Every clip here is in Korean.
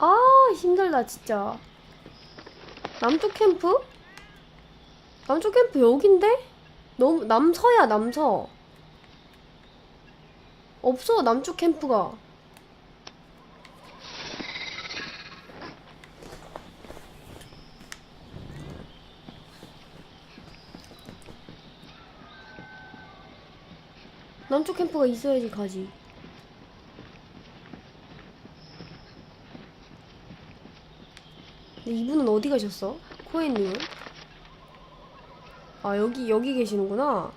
아 힘들다 진짜 남쪽 캠프? 남쪽 캠프 여긴데? 너무 남서야 남서 없어 남쪽 캠프가 남쪽 캠프가 있어야지 가지 근데 이분은 어디 가셨어? 코에님은? 아 여기 여기 계시는구나.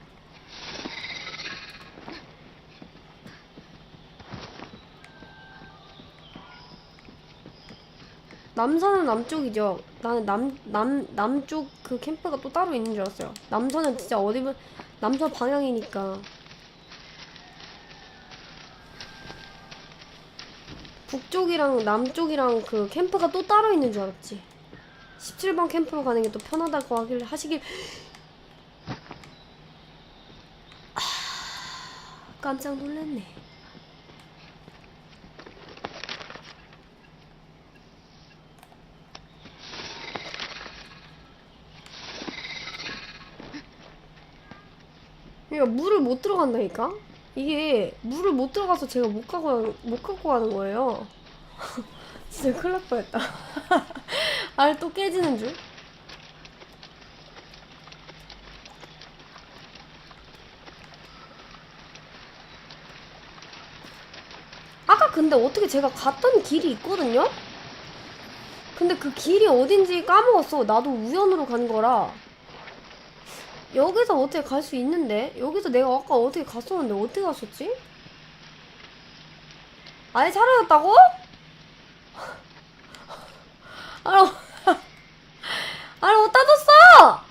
남산은 남쪽이죠. 나는 남, 남, 남쪽 그 캠프가 또 따로 있는 줄 알았어요. 남산은 진짜 어디, 보- 남산 방향이니까. 북쪽이랑 남쪽이랑 그 캠프가 또 따로 있는 줄 알았지. 17번 캠프로 가는 게 또 편하다고 하길 하시길 아, 깜짝 놀랐네. 그러니까 물을 못 들어간다니까? 이게 물을 못 들어가서 제가 못 가고 못 갖고 가는 거예요. 진짜 큰일 날 뻔했다. 알또 깨지는 줄? 아까 근데 어떻게 제가 갔던 길이 있거든요? 근데 그 길이 어딘지 까먹었어. 나도 우연으로 간 거라. 여기서 어떻게 갈 수 있는데? 여기서 내가 아까 어떻게 갔었는데 어떻게 갔었지? 아예 사라졌다고? 아니, 어- 아니, 어디다 뒀어?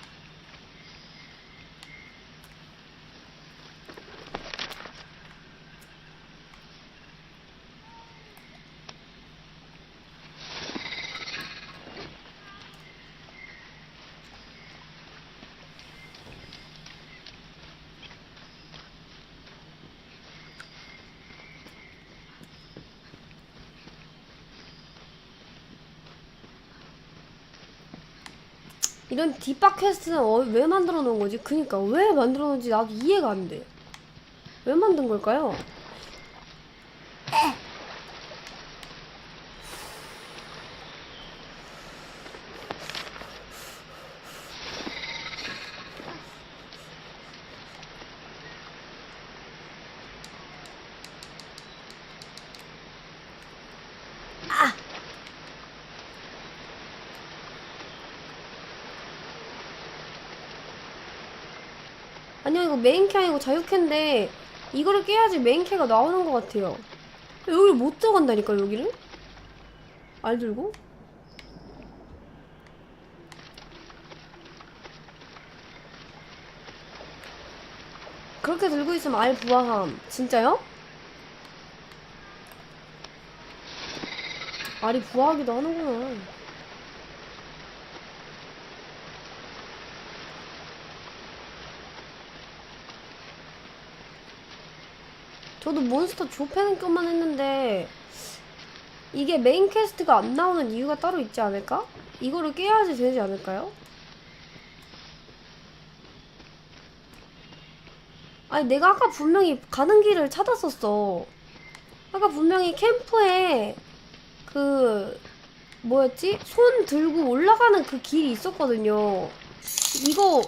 이런 뒷박 퀘스트는 어, 왜 만들어 놓은 거지? 그니까 왜 만들어 놓은지 나도 이해가 안 돼. 왜 만든 걸까요? 아니요 이거 메인캐 아니고 자유캐인데 이거를 깨야지 메인캐가 나오는 것 같아요. 여기를 못 들어간다니까 여기를? 알 들고? 그렇게 들고 있으면 알 부화함. 진짜요? 알이 부화하기도 하는구나 저도 몬스터 조패는 것만 했는데 이게 메인 퀘스트가 안 나오는 이유가 따로 있지 않을까? 이거를 깨야지 되지 않을까요? 아니 내가 아까 분명히 가는 길을 찾았었어 아까 분명히 캠프에 그 뭐였지? 손 들고 올라가는 그 길이 있었거든요 이거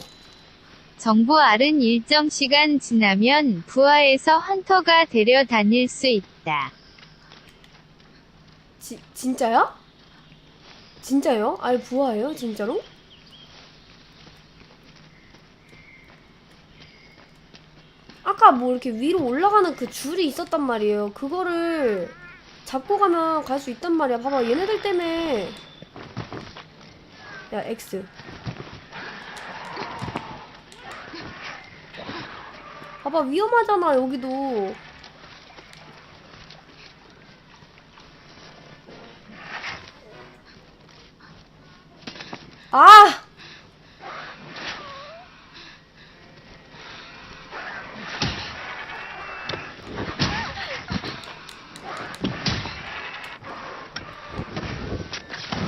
정보 알은 일정 시간 지나면 부하에서 헌터가 데려다닐 수 있다. 지, 진짜야? 진짜요? 알 부화예요? 진짜로? 아까 뭐 이렇게 위로 올라가는 그 줄이 있었단 말이에요. 그거를 잡고 가면 갈 수 있단 말이야. 봐봐, 얘네들 때문에. 야, X. 봐봐 위험하잖아 여기도. 아!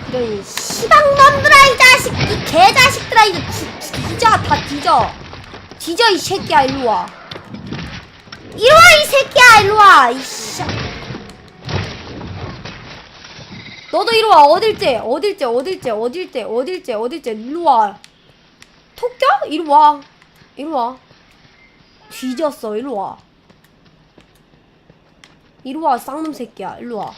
이런 시방놈들아 이 자식 이 개자식들아 이거 뒤져 다 뒤져. 뒤져 이 새끼야 일로와. 새끼야 일로와 이씨. 너도 이리와 어딜째 어딜째 어딜째 어딜째 어딜째 어딜째 일로와. 토끼 이리와 이리와. 뒤졌어 이리와. 이리와 쌍놈 새끼야 일로와.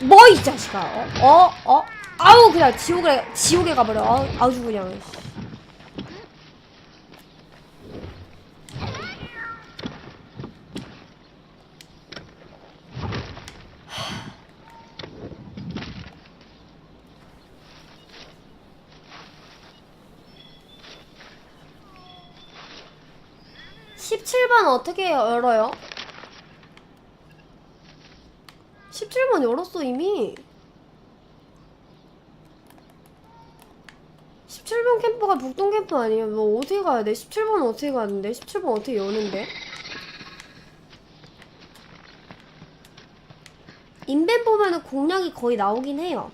뭐 이 자식아 어? 어? 어? 아우 그냥 지옥에 지옥에 가버려. 아우, 아주 그냥 (17번) 어떻게 열어요? 17번 열었어 이미 17번 캠프가 북동 캠프 아니에요 뭐 어떻게 가야 돼? 17번 어떻게 가는데? 17번 어떻게 여는데? 인벤 보면은 공략이 거의 나오긴 해요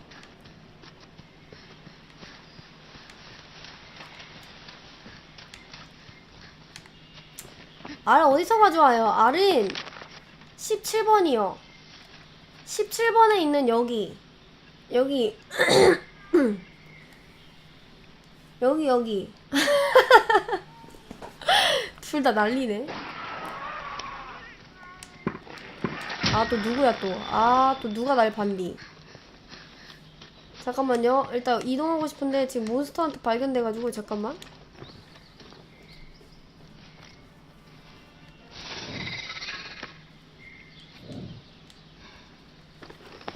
알 어디서 가져와요? 알은 17번이요. 17번에 있는 여기. 여기. 여기 여기. 둘 다 난리네. 아 또 누구야 또? 아 또 누가 날 봤니? 잠깐만요. 일단 이동하고 싶은데 지금 몬스터한테 발견돼가지고 잠깐만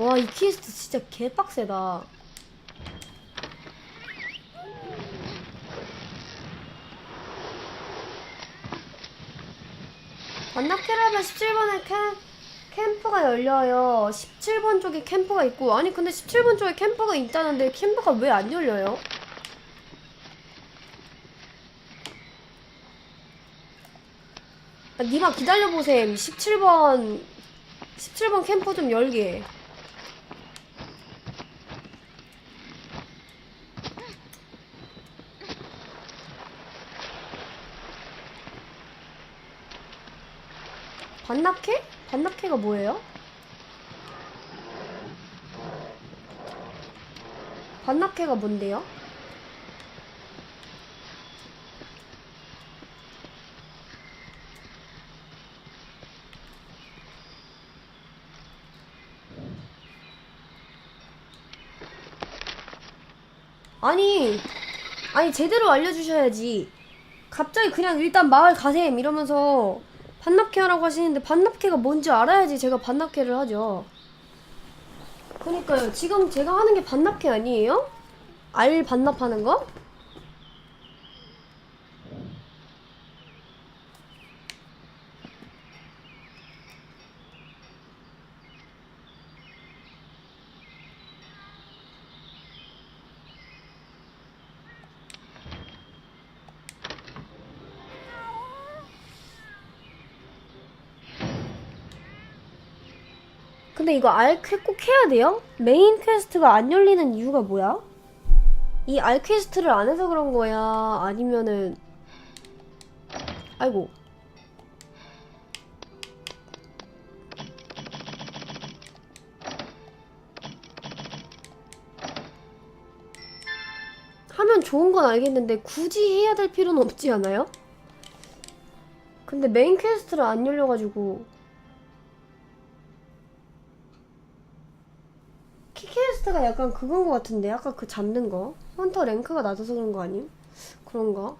와 이 퀘스트 진짜 개빡세다. 반납캐라면 17번에 캠, 캠프가 열려요. 17번 쪽에 캠프가 있고 아니 근데 17번 쪽에 캠프가 있다는데 캠프가 왜 안 열려요? 아, 니마 기다려보셈. 17번 17번 캠프 좀 열게 반납캐? 반납캐가 뭐예요? 반납캐가 뭔데요? 아니, 아니 제대로 알려주셔야지. 갑자기 그냥 일단 마을 가셈 이러면서 반납캐 하라고 하시는데 반납캐가 뭔지 알아야지 제가 반납캐를 하죠. 그니까요. 지금 제가 하는 게 반납캐 아니에요? 알 반납하는 거? 근데 이거 알꼭 해야 돼요? 메인 퀘스트가 안 열리는 이유가 뭐야? 이 알 퀘스트를 안 해서 그런 거야? 아니면은 아이고 하면 좋은 건 알겠는데 굳이 해야 될 필요는 없지 않아요? 근데 메인 퀘스트를 안 열려가지고 키퀘스트가 약간 그건 것 같은데 아까 그 잡는 거 헌터 랭크가 낮아서 그런 거 아님? 그런가?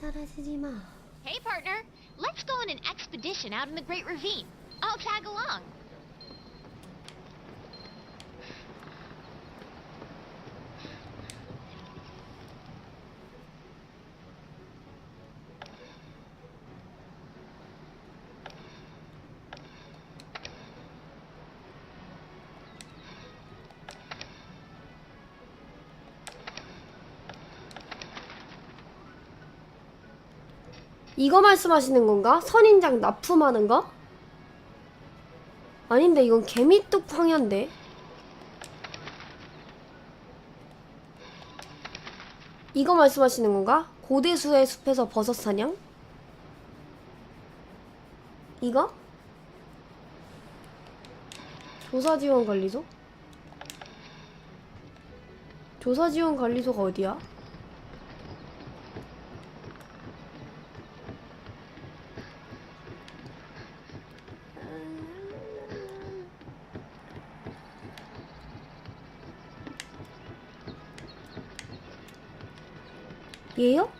사라지지 마. Hey, partner. Let's go on an expedition out in the Great Ravine. I'll tag along. 이거 말씀하시는 건가? 선인장 납품하는 거? 아닌데 이건 개미뚝 황현데 이거 말씀하시는 건가? 고대수의 숲에서 버섯 사냥? 이거? 조사지원 관리소? 조사지원 관리소가 어디야? 얘요?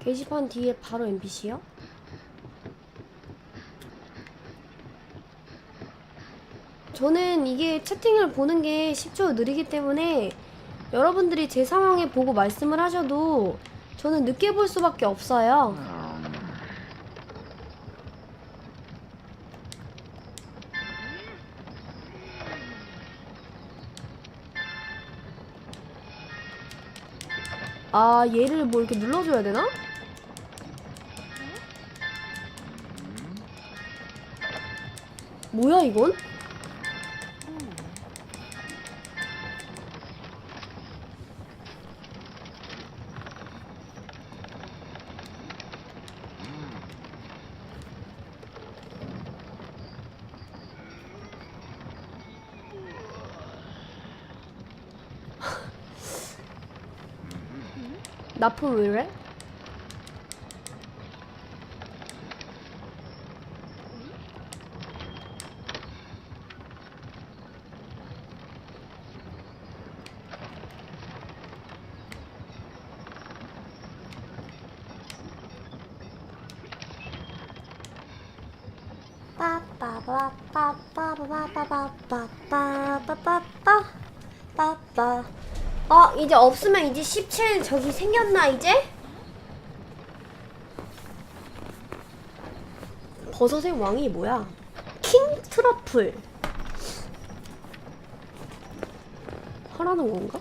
게시판 뒤에 바로 NPC요? 저는 이게 채팅을 보는 게 10초 느리기 때문에 여러분들이 제 상황에 보고 말씀을 하셔도 저는 늦게 볼 수밖에 없어요. 아, 얘를 뭐 이렇게 눌러줘야 되나? 뭐야, 이건? 납품 왜 이래? 빠빠빠빠빠빠빠빠빠빠빠빠 어 이제 없으면 이제 17 저기 생겼나 이제? 버섯의 왕이 뭐야? 킹 트러플 하라는 건가?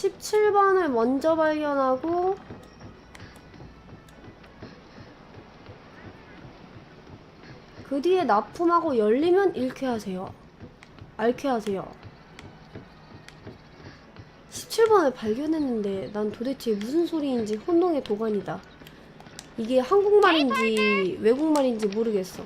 십칠 번을 먼저 발견하고 그 뒤에 납품하고 열리면 잃게 하세요. 앓게 하세요. 17번을 발견했는데 난 도대체 무슨 소리인지 혼동의 도가니다. 이게 한국말인지 외국말인지 모르겠어.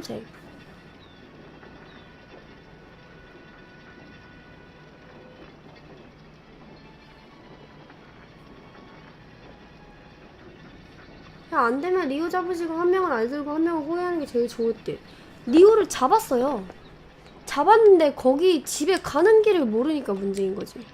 탐색. 야, 안 되면 리오 잡으시고 한 명은 안 들고 한 명은 호위하는 게 제일 좋을 듯. 리오를 잡았어요. 잡았는데 거기 집에 가는 길을 모르니까 문제인 거지.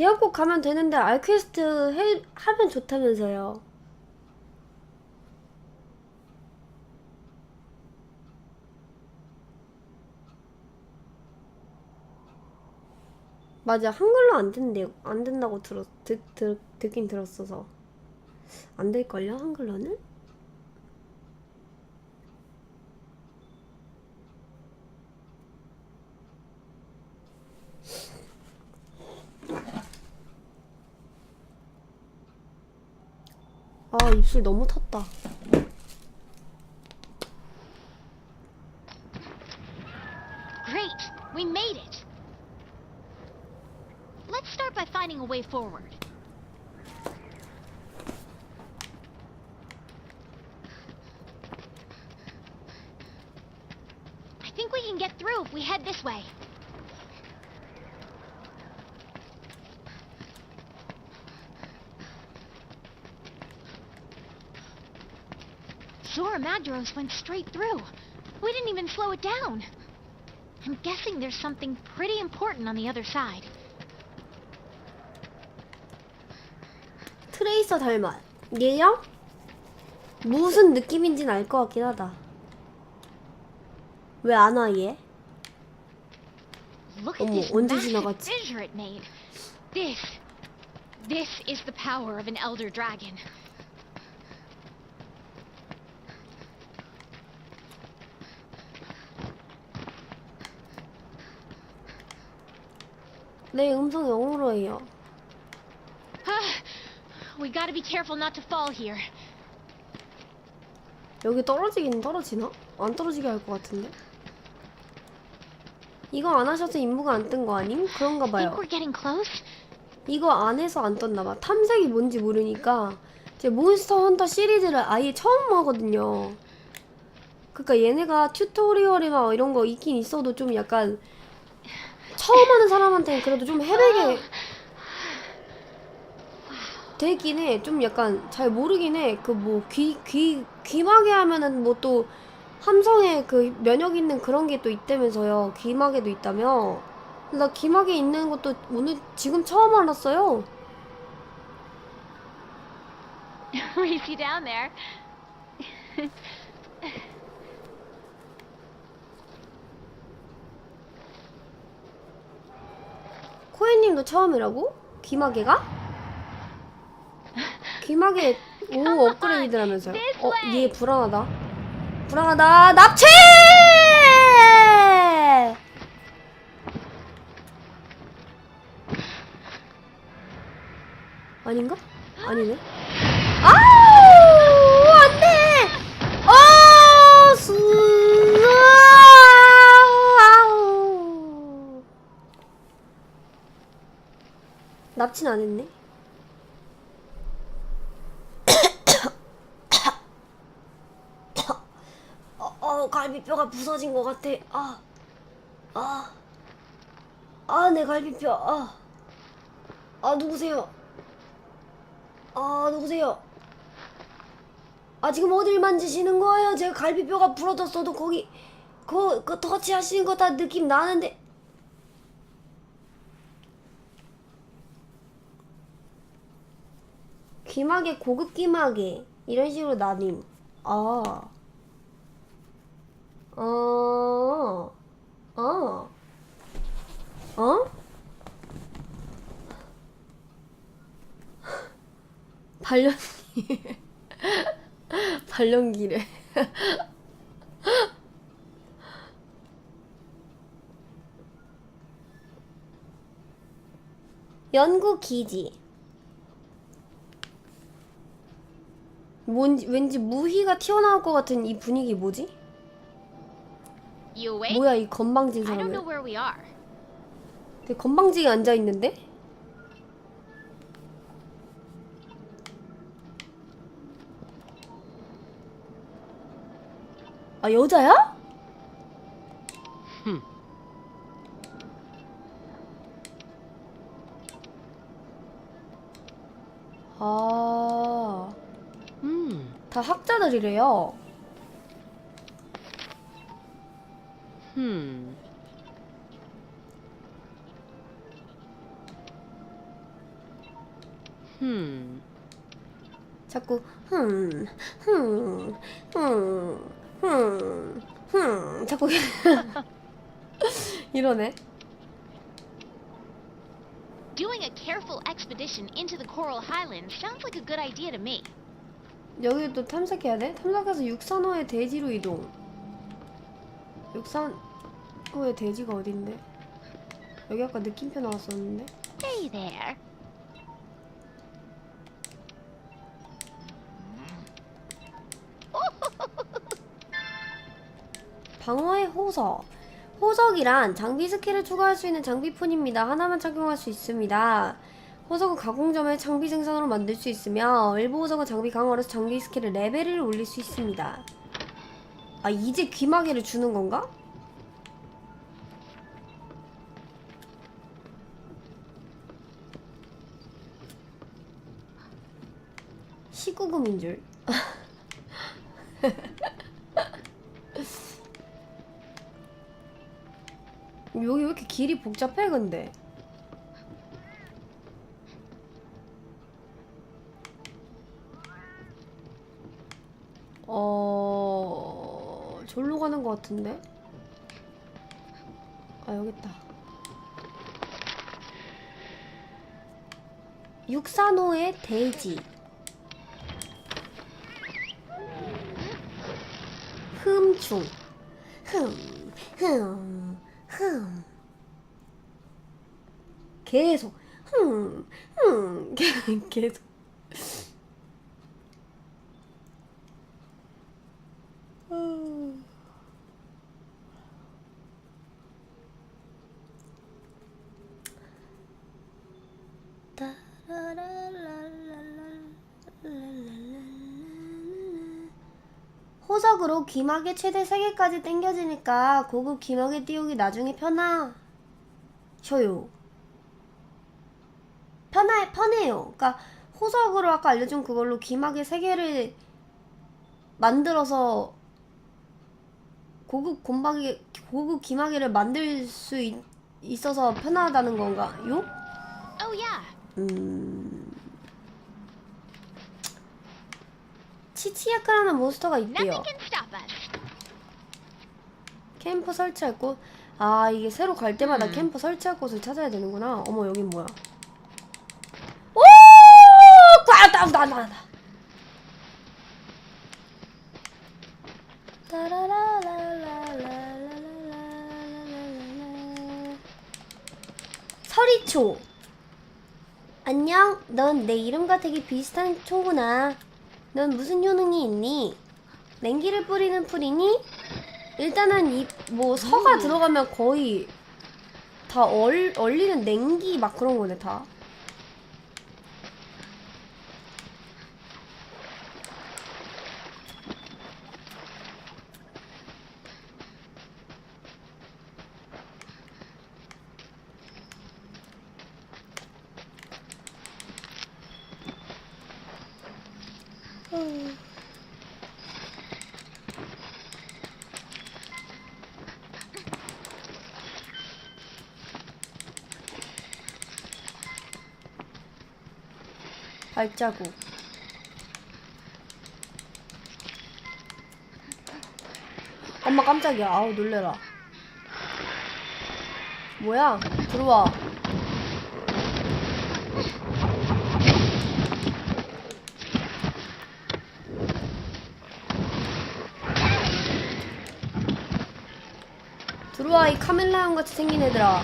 대학국 가면 되는데 알퀘스트 해, 하면 좋다면서요. 맞아 한글로 안 된대 안 된다고 들었 듣, 듣, 듣긴 들었어서 안 될걸요 한글로는? 입술 너무 텄다 Great! We made it! Let's start by finding a way forward. I think we can get through if we head this way. Zora Madros went straight through. We didn't even slow it down. I'm guessing there's something pretty important on the other side. 트레이서 닮아 얘요? 무슨 느낌인지는 알 것 같긴 하다 왜 안 와 얘? Look at 어머, this 언제 massive 지나갔지? fissure it made. This, this is the power of an elder dragon. 내 음성 영어로 해요 we gotta be careful not to fall here. 여기 떨어지긴 떨어지나? 안 떨어지게 할 것 같은데 이거 안 하셔서 임무가 안 뜬 거 아님? 그런가 봐요 think we're getting close. 이거 안 해서 안 떴나 봐 탐색이 뭔지 모르니까 제 몬스터 헌터 시리즈를 아예 처음 하거든요 그니까 얘네가 튜토리얼이나 뭐 이런 거 있긴 있어도 좀 약간 처음 하는 사람한테는 그래도 좀 헤매게 되긴 해. 좀 약간 잘 모르긴 해. 그 뭐 귀, 귀, 귀마개 하면은 뭐 또 함성에 그 면역 있는 그런 게 또 있다면서요. 귀마개도 있다며. 나 귀마개 있는 것도 오늘 지금 처음 알았어요. see down there. 코에님도 처음이라고? 귀마개가? 귀마개 오 업그레이드라면서요. 어, 얘 불안하다. 불안하다. 납치! 아닌가? 아니네. 아우! 안 돼! 아! 수... 아우! 납치는 안 했네. 어, 어, 갈비뼈가 부서진 것 같아. 아, 아, 아, 내 갈비뼈. 아, 아, 누구세요? 아, 누구세요? 아, 지금 어딜 만지시는 거예요? 제가 갈비뼈가 부러졌어도 거기, 그, 그 터치 하시는 거 다 느낌 나는데. 귀마개, 고급 귀마개. 이런 식으로 나님. 아. 어, 어, 어? 발연기. 발연기래. 연구 기지. 뭔지, 왠지 무희가 튀어나올 것 같은 이 분위기 뭐지? You awake? 뭐야 이 건방진 I don't know 사람은 where we are. 되게 건방지게 앉아 있는데? 아 여자야? 아, 다 학자들이래요. Hmm. Hmm. 자꾸 흠, 흠, 흠, 흠, 흠 자꾸 이러네. Doing a careful expedition into the Coral Highlands sounds like a good idea to me. 여기 또 탐색해야 돼? 탐색해서 육산호의 대지로 이동. 육산호의 대지가 어딘데? 여기 아까 느낌표 나왔었는데? Hey there. 방어의 호석. 호석이란 장비 스킬을 추가할 수 있는 장비폰입니다. 하나만 착용할 수 있습니다. 호석은 가공점에 장비 생산으로 만들 수 있으며 일부 호석은 장비 강화로서 장비 스킬의 레벨을 올릴 수 있습니다. 아 이제 귀마개를 주는 건가? 시구금인 줄. 여기 왜 이렇게 길이 복잡해 근데 어... 절로 가는 것 같은데? 아 여기 있다 육산호의 대지 흠충 흠, 흠, 흠. 계속, 흠, 흠, 계속. 음. 호석으로 귀마개 최대 3개까지 당겨지니까 고급 귀마개 띄우기 나중에 편하 셔요 편해 편해요 그러니까 호석으로 아까 알려준 그걸로 귀마개 3개를 만들어서 고급 곰박이 고급 귀마개를 만들 수 있, 있어서 편하다는 건가요? Oh. 음... 치치야크라는 몬스터가 있대요. 캠프 설치할 곳. 아 이게 새로 갈 때마다 음. 캠프 설치할 곳을 찾아야 되는구나. 어머 여긴 뭐야? 오! 꽉! 나, 나, 나, 나. 따 초. 안녕, 넌 내 이름과 되게 비슷한 초구나. 넌 무슨 효능이 있니? 냉기를 뿌리는 풀이니? 일단은 이 뭐 서가 음. 들어가면 거의 다 얼, 얼리는 냉기 막 그런 거네 다. 발자국. 엄마 깜짝이야. 아우 놀래라. 뭐야? 들어와. 들어와 이 카멜라 형 같이 생긴 애들아.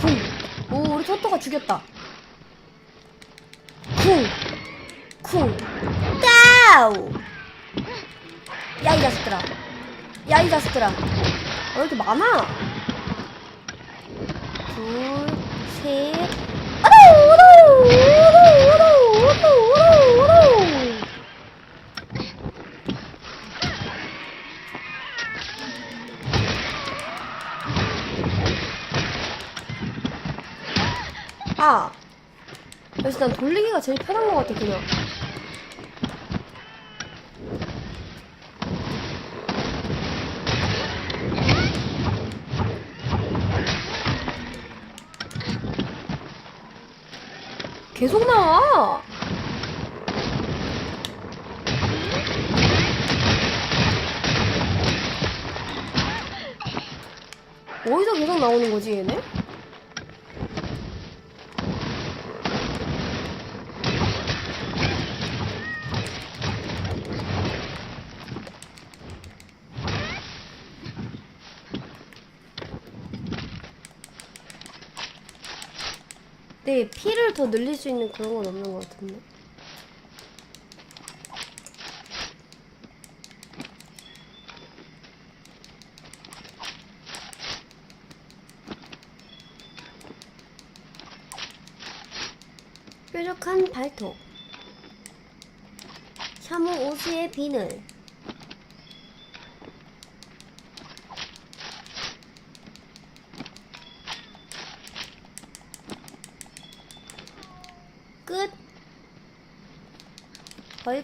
쿵. 오, 우리 토토가 죽였다. 쿵. 쿵. 따우. 야, 이 자식들아. 야, 이 자식들아. 왜 이렇게 많아? 둘, 셋. 그래서 난 돌리기가 제일 편한 것 같아 그냥 계속 나와 어디서 계속 나오는 거지 얘네? 더 늘릴 수 있는 그런 건 없는 것 같은데. 뾰족한 발톱. 샤무 옷의 비늘.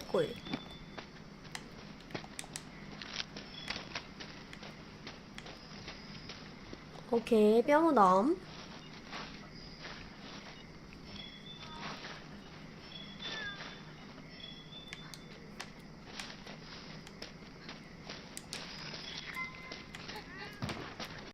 얼굴. 오케이, 뼈무덤.